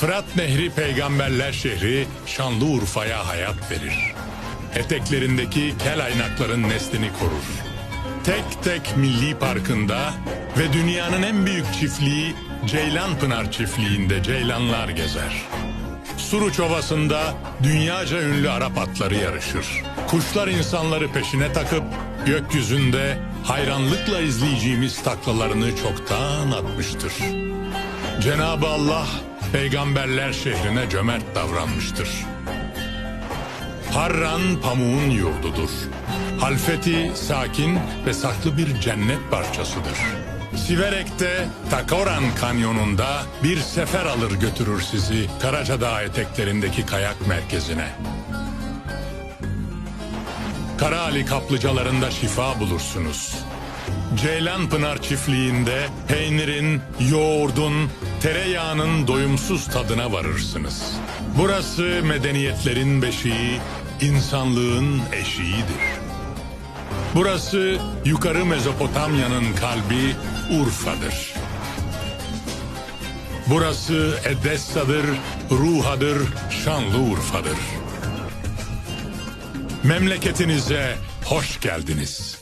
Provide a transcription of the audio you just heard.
Fırat Nehri peygamberler şehri Şanlıurfa'ya hayat verir. Eteklerindeki kel aynakların neslini korur. Tek tek milli parkında ve dünyanın en büyük çiftliği Ceylanpınar çiftliğinde ceylanlar gezer. Suruç Ovası'nda dünyaca ünlü Arap atları yarışır. Kuşlar insanları peşine takıp gökyüzünde hayranlıkla izleyeceğimiz taklalarını çoktan atmıştır. Cenab-ı Allah peygamberler şehrine cömert davranmıştır. Harran pamuğun yurdudur. Halfeti sakin ve saklı bir cennet parçasıdır. Siverek'te Takoran kanyonunda bir sefer alır götürür sizi Karacadağ eteklerindeki kayak merkezine. Karaali kaplıcalarında şifa bulursunuz. Ceylanpınar çiftliğinde peynirin, yoğurdun, tereyağının doyumsuz tadına varırsınız. Burası medeniyetlerin beşiği, insanlığın eşiğidir. Burası yukarı Mezopotamya'nın kalbi Urfa'dır. Burası Edessa'dır, Ruha'dır, Şanlıurfa'dır. Memleketinize hoş geldiniz.